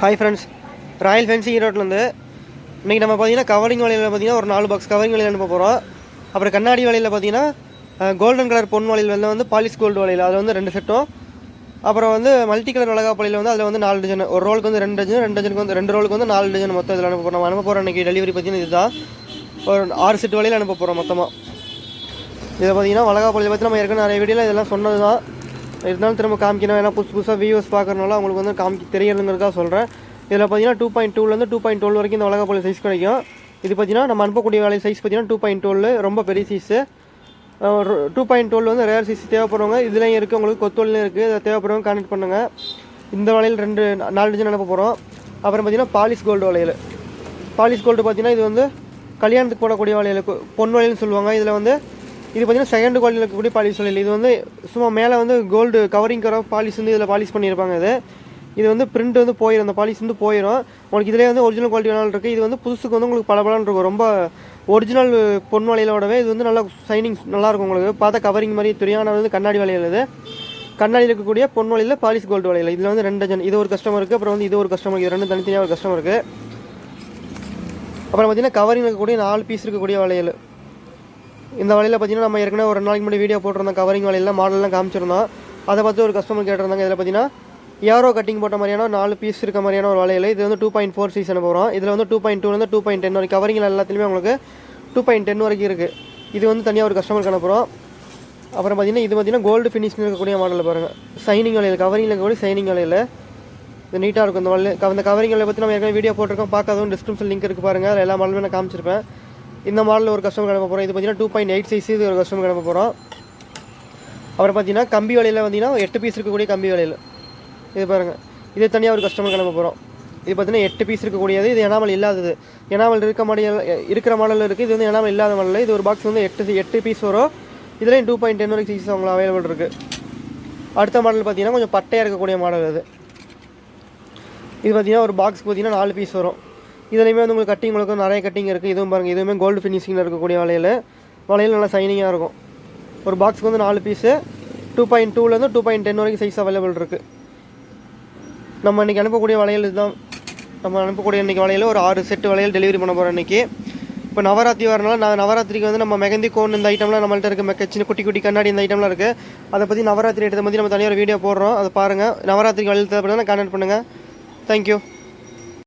Hi friends royal fencing ஈரோட்லேருந்து இன்றைக்கி நம்ம பார்த்தீங்கன்னா கவரிங் வலையில் பார்த்தீங்கன்னா ஒரு நாலு பாக்ஸ் கவரிங் வலையில் அனுப்ப போகிறோம் அப்புறம் கண்ணாடி வலையில் பார்த்தீங்கன்னா கோல்டன் கலர் பொன் வலையில் வந்து வந்து பாலிஷ் கோல்டு வலையில் அதில் வந்து ரெண்டு செட்டும் அப்புறம் வந்து மல்டி கலர் மிளகா வந்து அதில் வந்து நாலு டஜன் ஒரு ரோலுக்கு வந்து ரெண்டு டஜன் ரெண்டு டஜனுக்கு வந்து ரெண்டு ரோலுக்கு வந்து நாலு டஜன் மொத்தம் இதில் அனுப்ப போகிறோம் நம்ம அனுப்ப போகிறோம் இன்றைக்கி டெலிவரி பார்த்தீங்கன்னா இதுதான். ஒரு ஆறு செட் வலையில் அனுப்ப போகிறோம் மொத்தமாக இதை பார்த்தீங்கன்னா வளகாப்பலையில் பற்றி நம்ம ஏற்கனவே நிறைய வீடியோவில் இதெல்லாம் சொன்னது தான் இருந்தாலும் திரும்ப காமிக்கணும். ஏன்னா புதுசு புதுசாக வியூஸ் பார்க்கறனால அவங்களுக்கு வந்து காமிக்க தெரியணுங்கிறதுக்காக சொல்கிறேன் இதில் பார்த்தீங்கன்னா டூ பாயிண்ட் டூலேருந்து டூ பாயிண்ட் டுவெல் வரைக்கும் இந்த உலக போல சைஸ் கிடைக்கும். இது பார்த்தீங்கன்னா நம்ம அனுப்பக்கூடிய வேலை சைஸ் பார்த்தீங்கன்னா டூ பாயிண்ட் டுவெல் ரொம்ப பெரிய சைஸு டூ பாயிண்ட் டுவெல் வந்து ரேர் சைஸ் தேவைப்படுறவங்க இதுலேயும் இருக்குது உங்களுக்கு கொத்தோல்லையும் இருக்குது இதை தேவைப்படுறவங்க கான்டெக்ட் பண்ணுங்கள் இந்த வலையில் ரெண்டு நாலு டிஜன் அனுப்ப போகிறோம் அப்புறம் பார்த்தீங்கன்னா பாலிஷ் கோல்டு வளையல் பாலிஷ் கோல்டு பார்த்தீங்கன்னா இது வந்து கல்யாணத்துக்கு போடக்கூடிய வலையில் பொன் வலையில்னு சொல்லுவாங்க. இதில் வந்து இது பார்த்தீங்கன்னா செகண்ட் குவாலிட்டியில் இருக்கக்கூடிய பாலிஷ் சொல்லி இது வந்து சும்மா மேலே வந்து கோல்டு கவரிங் கர பாலிஷ் வந்து இதில் பாலிஷ் பண்ணியிருப்பாங்க இது. இது வந்து பிரிண்ட் வந்து போயிடும் அந்த பாலிஷ் வந்து போயிடும் உங்களுக்கு இதிலே வந்து ஒரிஜினல் குவாலிட்டி வேணாலும் இருக்குது இது வந்து புதுசுக்கு வந்து உங்களுக்கு பல இருக்கும். ரொம்ப ஒரிஜினல் பொன் வலையிலோடவே இது வந்து நல்லா ஷைனிங் நல்லாயிருக்கும் உங்களுக்கு. பார்த்தா கவரிங் மாதிரி தெரியும் வந்து கண்ணாடி வளையல் இது. கண்ணாடியில் இருக்கக்கூடிய பொன் வலையில் பாலிஷ் கோல்டு வளையல். இதில் வந்து ரெண்டு டஜன் இது ஒரு கஸ்டமருக்கு அப்புறம் வந்து இது ஒரு கஸ்டமர் இது ரெண்டு தனித்தனியாக ஒரு கஸ்டமருக்கு அப்புறம் பார்த்தீங்கன்னா கவரிங் இருக்கக்கூடிய நாலு பீஸ் இருக்கக்கூடிய வளையல். இந்த வலையில் பார்த்தீங்கன்னா நம்ம ஏற்கனவே ஒரு நாளைக்கு முன்னாடி வீடியோ போட்டிருந்தோம் கவரிங் வலையில் மாடல்லாம் காமிச்சிருந்தோம். அதை பார்த்து ஒரு கஸ்டமர் கேட்டிருந்தாங்க. இதில் பார்த்தீங்கன்னா ஏரோ கட்டிங் போட்ட மாதிரியான நாலு பீஸ் இருக்க மாதிரியான ஒரு வலையில் இது வந்து டூ பாயிண்ட் ஃபோர் சீசன் போகிறோம் இதில் வந்து டூ பாயிண்ட் டூலேருந்து டூ பாயிண்ட் டென் வரைக்கும் கவரிங்கில் எல்லாத்துலேயுமே உங்களுக்கு டூ பாயிண்ட் டென் வரைக்கும் இருக்குது இது வந்து தனியாக ஒரு கஸ்டமருக்கு அனுப்புகிறோம் அப்புறம் பார்த்தீங்கன்னா இது பார்த்தீங்கன்னா கோல்டு ஃபினிஷிங் இருக்கக்கூடிய மாடலில் பாருங்கள் சைனிங் வலையில் கவரிங்கில் இருக்கக்கூடிய சைனிங் வலையில். இது நீட்டாக இருக்கும். இந்த வலையில் கவரிங் வகை பற்றி நம்ம ஏற்கனவே வீடியோ போட்டிருக்கோம். பார்க்காதவங்க டிஸ்கிரிப்ஷன் லிங்க் இருக்குது பாருங்கள் அதில் எல்லா மாடலுமே நான் காமிச்சிருப்பேன். இந்த மாடலில் ஒரு கஸ்டமர் கிளம்ப போகிறோம் இது பார்த்தீங்கன்னா டூ பாயிண்ட் எயிட் சைஸ் இது ஒரு கஸ்டமர் கிளம்ப போகிறோம் அப்புறம் பார்த்தீங்கன்னா கம்பி வலையில் பார்த்தீங்கன்னா எட்டு பீஸ் இருக்கக்கூடிய கம்பி வலையில் இது பாருங்கள் இது தனியாக ஒரு கஸ்டமர் கிளம்ப போகிறோம் இது பார்த்தீங்கன்னா எட்டு பீஸ் இருக்கக்கூடியது. இது எனாமல் இல்லாதது. எனாமல் இருக்க மாடல் இருக்கிற மாடலில் இருக்குது இது வந்து எனாமல் இல்லாத மாடலில். இது ஒரு பாக்ஸ் வந்து எட்டு எட்டு பீஸ் வரும். இதுலேயும் டூ பாயிண்ட் டென் வரைக்கும் சைஸ் அவங்களுக்கு அவைலபிள் இருக்குது அடுத்த மாடல் பார்த்தீங்கன்னா கொஞ்சம் பட்டையாக இருக்கக்கூடிய மாடல் இது இது பார்த்தீங்கன்னா ஒரு பாக்ஸ் பார்த்தீங்கன்னா நாலு பீஸ் வரும். இதுலேயுமே வந்து உங்களுக்கு கட்டிங் உங்களுக்கு நிறைய கட்டிங் இருக்குது இதுவும் பாருங்கள் இதுவுமே கோல்டு ஃபினிஷிங்கில் இருக்கக்கூடிய வளையல் வளையல் நல்லா சைனிங்காக இருக்கும். ஒரு பாக்ஸுக்கு வந்து நாலு பீஸு டூ பாயிண்ட் டூலேருந்து டூ பாயிண்ட் டென் வரைக்கும் சைஸ் அவைலபிள் இருக்குது நம்ம இன்றைக்கி அனுப்பக்கூடிய வளையல் இதுதான். நம்ம அனுப்பக்கூடிய இன்றைக்கி வளையல் ஒரு ஆறு செட்டு வளையல் டெலிவரி பண்ண போகிறோம் இன்றைக்கி இப்போ நவராத்திரி வரனால நான் நவராத்திரிக்கு வந்து நம்ம மெகந்தி கோன் இந்த ஐட்டம்லாம் நம்மள்ட்ட இருக்குது மெக்கச்சின்னு சின்ன குட்டி குட்டி கண்ணாடி இந்த ஐட்டம்லாம் இருக்குது அதை பற்றி நவராத்திரி எடுத்த பற்றி நம்ம தனியாக ஒரு வீடியோ போடுறோம். அதை பாருங்கள் நவராத்திரிக்கு வளையல் தேவைப்படுதுன்னா கான்டாக்ட் பண்ணுங்கள் தேங்க்யூ